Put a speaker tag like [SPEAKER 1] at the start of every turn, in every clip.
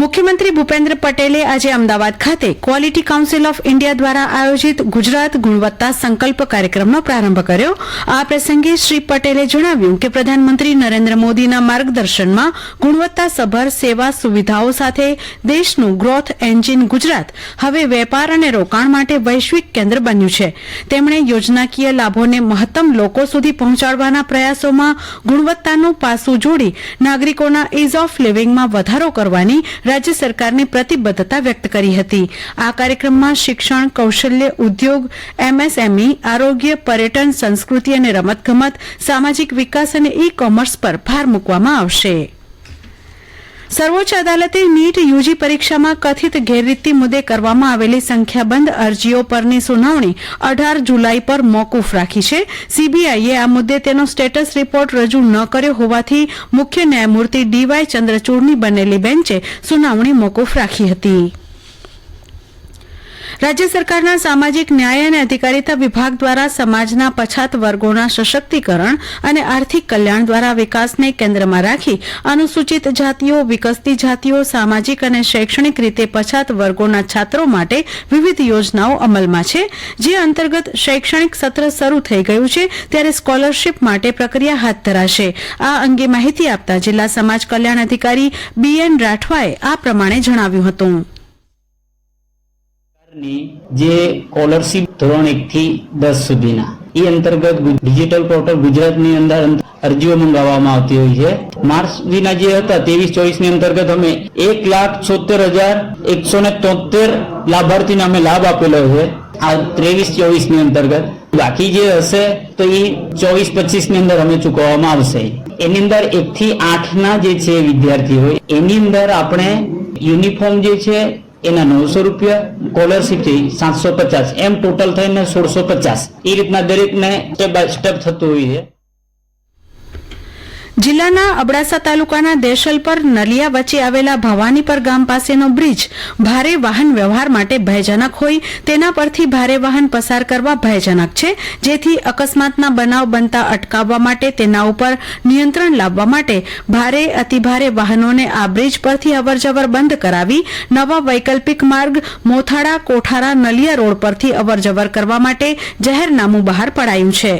[SPEAKER 1] મુખ્યમંત્રી ભૂપેન્દ્ર પટેલે આજે અમદાવાદ ખાતે ક્વોલિટી કાઉન્સિલ ઓફ ઇન્ડિયા દ્વારા આયોજિત ગુજરાત ગુણવત્તા સંકલ્પ કાર્યક્રમનો પ્રારંભ કર્યો. આ પ્રસંગે શ્રી પટેલે જણાવ્યું કે પ્રધાનમંત્રી નરેન્દ્ર મોદીના માર્ગદર્શનમાં ગુણવત્તાસભર સેવા સુવિધાઓ સાથે દેશનું ગ્રોથ એન્જિન ગુજરાત હવે વેપાર અને રોકાણ માટે વૈશ્વિક કેન્દ્ર બન્યું છે. તેમણે યોજનાકીય લાભોને મહત્તમ લોકો સુધી પહોંચાડવાના પ્રયાસોમાં ગુણવત્તાનું પાસું જોડી નાગરિકોના ઇઝ ઓફ લિવિંગમાં વધારો કરવાની રાજ્ય સરકારની પ્રતિબદ્ધતા વ્યક્ત કરી હતી. આ કાર્યક્રમમાં શિક્ષણ, કૌશલ્ય, ઉદ્યોગ, એમએસએમઈ, આરોગ્ય, પર્યટન, સંસ્કૃતિ અને રમતગમત, સામાજિક વિકાસ અને ઈ કોમર્સ પર ભાર મૂકવામાં આવશે. સર્વોચ્ચ અદાલતે નીટ યુજી પરીક્ષામાં કથિત ગેરરીતિ મુદ્દે કરવામાં આવેલી સંખ્યાબંધ અરજીઓ પરની સુનાવણી અઢાર જુલાઈ પર મોકૂફ રાખી છે. સીબીઆઈએ આ મુદ્દે તેનો સ્ટેટસ રિપોર્ટ રજૂ ન કર્યો હોવાથી મુખ્ય ન્યાયમૂર્તિ ડીવાય ચંદ્રચૂડની બનેલી બેન્ચે સુનાવણી મોકૂફ રાખી હતી. રાજ્ય સરકારના સામાજિક ન્યાય અને અધિકારીતા વિભાગ દ્વારા સમાજના પછાત વર્ગોના સશક્તિકરણ અને આર્થિક કલ્યાણ દ્વારા વિકાસને કેન્દ્રમાં રાખી અનુસૂચિત જાતિઓ, વિકસતી જાતિઓ, સામાજિક અને શૈક્ષણિક રીતે પછાત વર્ગોના છાત્રો માટે વિવિધ યોજનાઓ અમલમાં છે, જે અંતર્ગત શૈક્ષણિક સત્ર શરૂ થઈ ગયું છે, ત્યારે સ્કોલરશીપ માટે પ્રક્રિયા હાથ ધરાશે. આ અંગે માહિતી આપતા જિલ્લા સમાજ કલ્યાણ અધિકારી બી એન રાઠવાએ આ પ્રમાણે જણાવ્યું હતું.
[SPEAKER 2] ની જે સ્કોલરશીપ ધોરણ એક થી દસ સુધીના. એ અંતર્ગત ડિજિટલ પોર્ટલ ગુજરાતની અંદર અરજીઓ મંગાવવામાં આવતી હોય છે. માર્ચ સુધીના જે હતા, ત્રેવીસ ચોવીસની અંતર્ગત અમે એક લાખ છોતેર હજાર એકસો ને તોતેર લાભાર્થીને અમે લાભ આપેલો છે. આ ત્રેવીસ ચોવીસની અંતર્ગત. બાકી જે હશે તો એ ચોવીસ પચીસની અંદર અમે ચૂકવવામાં આવશે. એની અંદર એક થી આઠ ના જે છે વિદ્યાર્થીઓ, એની અંદર આપણે યુનિફોર્મ જે છે એના નવસો રૂપિયા સ્કોલરશીપ છે, સાતસો પચાસ. એમ ટોટલ થઈને સોળસો પચાસ. એ રીતના દરેકને સ્ટેપ બાય સ્ટેપ થતું હોય છે.
[SPEAKER 1] જિલ્લાના અબડાસા તાલુકાના દેશલપર નલિયા વચ્ચે આવેલા ભવાનીપર ગામ પાસેનો બ્રિજ ભારે વાહન વ્યવહાર માટે ભયજનક હોય, તેના પરથી ભારે વાહન પસાર કરવા ભયજનક છે, જેથી અકસ્માતના બનાવ બનતા અટકાવવા માટે, તેના ઉપર નિયંત્રણ લાવવા માટે ભારે, અતિભારે વાહનોને આ બ્રિજ પરથી અવરજવર બંધ કરાવી, નવા વૈકલ્પિક માર્ગ મોથાળા, કોઠારા, નલિયા રોડ પરથી અવરજવર કરવા માટે જાહેરનામું બહાર પડાયું છે.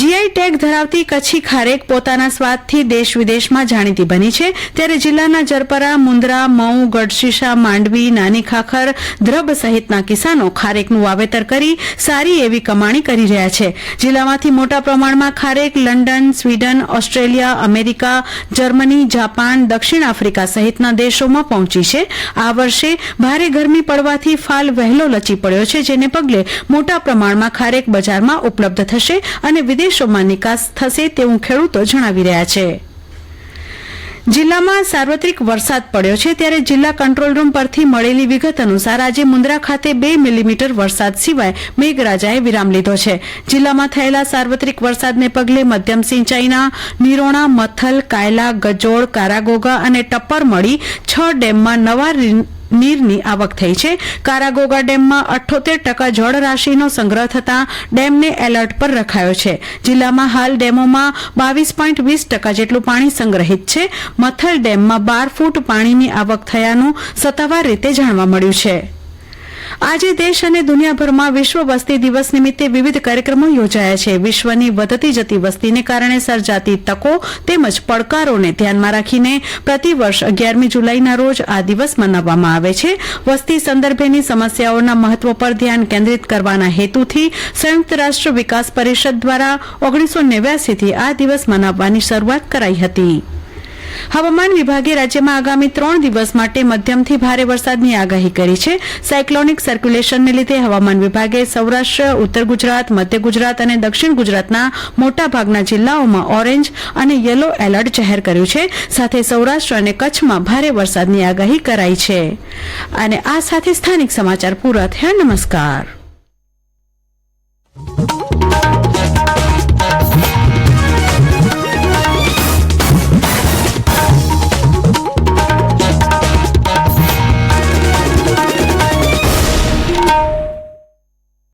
[SPEAKER 1] જીઆઈ ટેગ ધરાવતી કચ્છી ખારેક પોતાના સ્વાદથી દેશ વિદેશમાં જાણીતી બની છે. ત્યારે જિલ્લાના જરપરા મુન્દ્રા મઉ, ગઢશીશા, માંડવી, નાની ખાખર, દ્રબ સહિતના કિસાનો ખારેકનું વાવેતર કરી સારી એવી કમાણી કરી રહ્યા છે. જિલ્લામાંથી મોટા પ્રમાણમાં ખારેક London, Sweden, Australia, America, Germany, Japan, દક્ષિણ આફ્રિકા સહિતના દેશોમાં પહોંચી છે. આ વર્ષે ભારે ગરમી પડવાથી ફાલ વહેલો લચી પડ્યો છે, જેને પગલે મોટા પ્રમાણમાં ખારેક બજારમાં ઉપલબ્ધ થશે અને વિદેશોમાં નિકાસ થશે તેવું ખેડૂતો જણાવી રહ્યા છે. જિલ્લામાં સાર્વત્રિક વરસાદ પડ્યો છે ત્યારે જિલ્લા કંટ્રોલ રૂમ પરથી મળેલી વિગત અનુસાર આજે મુન્દ્રા ખાતે બે મિલીમીટર વરસાદ સિવાય મેઘરાજાએ વિરામ લીધો છે. જિલ્લામાં થયેલા સાર્વત્રિક વરસાદને પગલે મધ્યમ સિંચાઈના નિરોણા, મથલ, કાયલા ગજોડ કારાગોગા અને ટપ્પર મળી છ ડેમમાં નવા નીરની આવક થઈ છે. કારાગોગા ડેમમાં અઠ્ઠોતેર ટકા જળરાશિનો સંગ્રહ થતાં ડેમને એલર્ટ પર રખાયો છે. જિલ્લામાં હાલ ડેમોમાં બાવીસ પોઈન્ટ વીસ ટકા જેટલું પાણી સંગ્રહિત છે. મથલ ડેમમાં બાર ફૂટ પાણીની આવક થયાનું સત્તાવાર રીતે જાણવા મળ્યું છે. આજે દેશ અને દુનિયાભરમાં વિશ્વ વસ્તી દિવસ નિમિત્તે વિવિધ કાર્યક્રમો યોજાયા છે. વિશ્વની વધતી જતી વસ્તીને કારણે સર્જાતી તકો તેમજ પડકારોને ધ્યાનમાં રાખીને પ્રતિવર્ષ અગિયારમી જુલાઈના રોજ આ દિવસ મનાવવામાં આવે છે. વસ્તી સંદર્ભેની સમસ્યાઓના મહત્વ પર ધ્યાન કેન્દ્રિત કરવાના હેતુથી સંયુક્ત રાષ્ટ્ર વિકાસ પરિષદ દ્વારા ઓગણીસો નેવ્યાસીથી આ દિવસ મનાવવાની શરૂઆત કરાઈ હતી. હવામાન વિભાગે રાજ્યમાં આગામી ત્રણ દિવસ માટે મધ્યમથી ભારે વરસાદની આગાહી કરી છે. સાયક્લોનિક સર્ક્યુલેશનને લીધે હવામાન વિભાગે સૌરાષ્ટ્ર, ઉત્તર ગુજરાત, મધ્ય ગુજરાત અને દક્ષિણ ગુજરાતના મોટાભાગના જિલ્લાઓમાં ઓરેન્જ અને યલો એલર્ટ જાહેર કર્યું છે. સાથે સૌરાષ્ટ્ર અને કચ્છમાં ભારે વરસાદની આગાહી કરાઈ છે. અને આ સાથે સ્થાનિક સમાચાર પૂરા થયા. નમસ્કાર.